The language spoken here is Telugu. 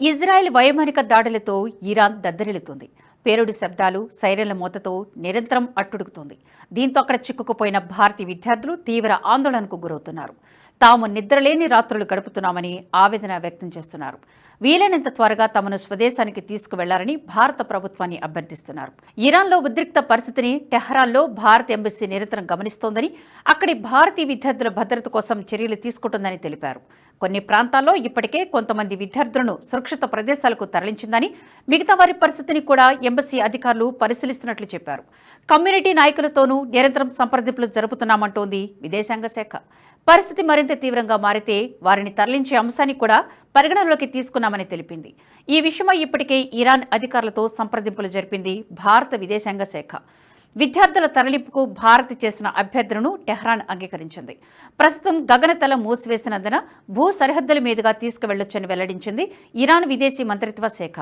ఇజ్రాయెల్ వైమానిక దాడులతో ఇరాన్ దద్దరిల్లుతుంది. పేరుడు శబ్దాలు సైరన్ల మూతతో నిరంతరం అట్టుడుకుతుంది. దీంతో అక్కడ చిక్కుకుపోయిన భారతీయ విద్యార్థులు తీవ్ర ఆందోళనకు గురవుతున్నారు. తాము నిద్రలేని రాత్రులు గడుపుతున్నామని ఆవేదన వ్యక్తం చేస్తున్నారు. వీలైనంత త్వరగా తమను స్వదేశానికి తీసుకువెళ్ళాలని భారత ప్రభుత్వాన్ని అభ్యర్థిస్తున్నారు. ఇరాన్లో ఉద్రిక్త పరిస్థితిని టెహ్రాన్లో భారత ఎంబసీ నిరంతరం గమనిస్తోందని అక్కడి భారతీయ విద్యార్థుల భద్రత కోసం చర్యలు తీసుకుంటుందని తెలిపారు. కొన్ని ప్రాంతాల్లో ఇప్పటికే కొంతమంది విద్యార్థులను సురక్షిత ప్రదేశాలకు తరలించిందని మిగతా వారి పరిస్థితిని కూడా ఎంబసీ అధికారులు పరిశీలిస్తున్నట్లు చెప్పారు. కమ్యూనిటీ నాయకులతోనూ నిరంతరం సంప్రదింపులు జరుపుతున్నామంటోంది విదేశాంగ శాఖ. పరిస్థితి మరింత తీవ్రంగా మారితే వారిని తరలించే అంశాన్ని కూడా పరిగణనలోకి తీసుకున్నామని తెలిపింది. ఈ విషయమై ఇప్పటికే ఇరాన్ అధికారులతో సంప్రదింపులు జరిపింది భారత విదేశాంగ శాఖ. విద్యార్థుల తరలింపుకు భారత్ చేసిన అభ్యర్థనను టెహ్రాన్ అంగీకరించింది. ప్రస్తుతం గగనతల మూసివేసినందున భూ సరిహద్దుల మీదుగా తీసుకువెళ్ళొచ్చని వెల్లడించింది ఇరాన్ విదేశీ మంత్రిత్వ శాఖ.